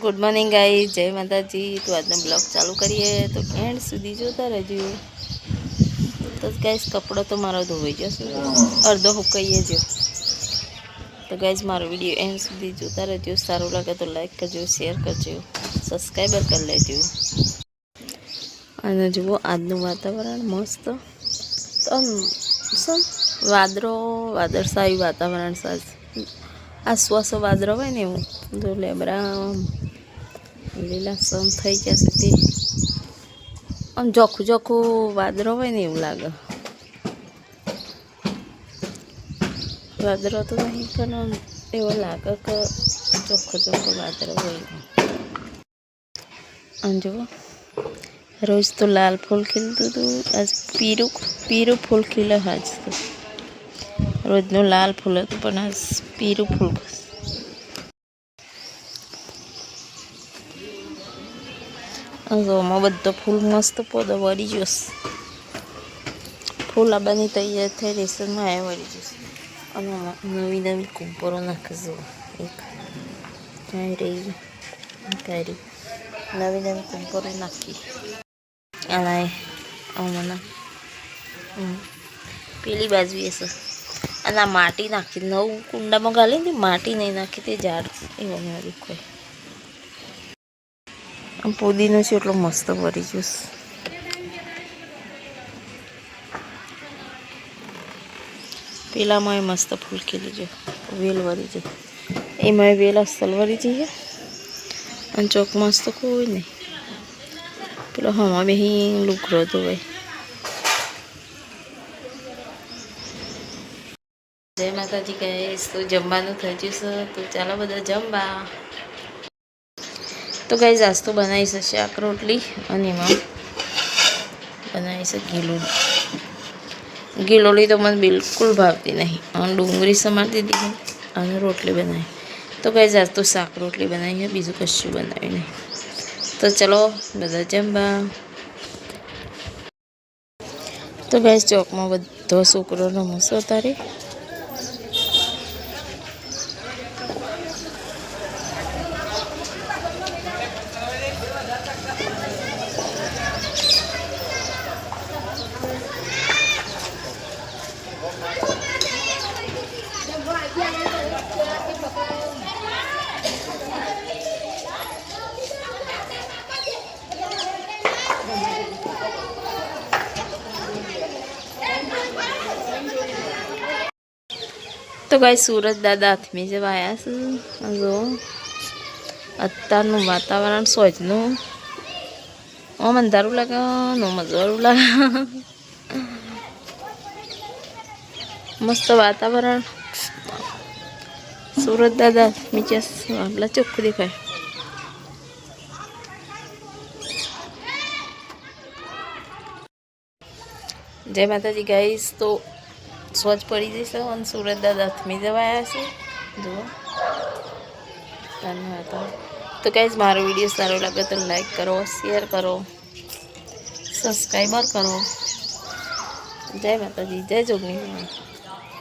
Good morning ગાઈ જય માતાજી તો આજનો બ્લોગ ચાલુ કરીએ તો એન્ડ સુધી જોતા રહેજો। તો ગાઈસ કપડો તો મારો ધોવાઈ જશે અડધો હુકાઈએ જો તો ગાઈસ મારો વીડિયો એન્ડ સુધી જોતા રહેજો. સારું લાગે તો લાઈક કરજો શેર કરજો સબસ્ક્રાઈબર કરી લેજો. અને જુઓ, આજનું વાતાવરણ મસ્ત. તો આમ, શું? વાદળો વાદળછાયું વાતાવરણ સાજ આ શ્વાસ વાદળો હોય ને એવું. જો લેબરા આમ લીલા સમ થઈ જશે સુધી. આમ જોખું જોખું વાદળો હોય ને એવું લાગે. વાદળો તો નહીં, પણ એવો લાગે કે ચોખ્ખો ચોખ્ખો વાદળો હોય. આમ જુઓ, રોજ તો લાલ ફૂલ ખીલતું હતું, આજ પીરું પીરું ફૂલ ખીલે તો રોજનું લાલ ફૂલ હતું, પણ આજ પીરું ફૂલ આમાં બધો ફૂલ મસ્ત પોદો વળી જશે ફૂલ આબાની તૈયાર થઈ રહેશે આવ્યા વળી જશે અને નવી નવી કુંપરો નાખજો એક કાંઈ રહી કાંઈ નવી નવી કુંપરો નાખી. અને આમાં પેલી બાજુ હશે અને આ માટી નાખી, નવું કુંડામાં ગાલી ને માટી નહીં નાખી, તે ઝાડ એવું મેં આમ પુદીનો છે એટલો મસ્ત ભરી જ્યુસ પેલામાં એ મસ્ત ફૂલ ખીલી જો વેલ વરી જાય એમાં વેલ અસલ વળી જઈએ અને ચોક મસ્ત કોઈ નહીં પેલો હમા બેહી લુકરો તો ભાઈ જય માતાજી કહેશ તો જમવાનું થઈ જશે તો ચાલો બધા જમવા તો ગાઈઝ આજ તો બનાવી શકશે શાક રોટલી અને એમાં બનાવી છે ગીલોડી. ગીલોડી તો મને બિલકુલ ભાવતી નહીં. અને ડુંગળી સમારતી દીધી અને રોટલી બનાવી. તો ગાઈઝ આજ તો શાક રોટલી બનાવી છે, બીજું કશું બનાવી નહીં. તો ચલો, બધા જમવા. તો ગાઈઝ ચોકમાં બધો છોકરો રમશો તારે તો ભાઈ સુરત દાદા હાથમી જવા આવ્યા છે. જો અત્યારનું વાતાવરણ સોજનું. ઓમ અંધારું લાગે નો મજારું લાગે. મસ્ત વાતાવરણ. સુરત દાદા નીચે આપલા ચોખ્ખું દેખાય. જય માતાજી ગાઈસ તો સ્વચ્છ પડી જશે અને સુરત હાથમી જવાયા છે. જુઓ. ધન્યવાદ તો કાંઈ મારો વીડિયો સારો લાગે તો લાઈક કરો શેર કરો સબસ્ક્રાઈબર કરો. જય માતાજી, જય જોગણી.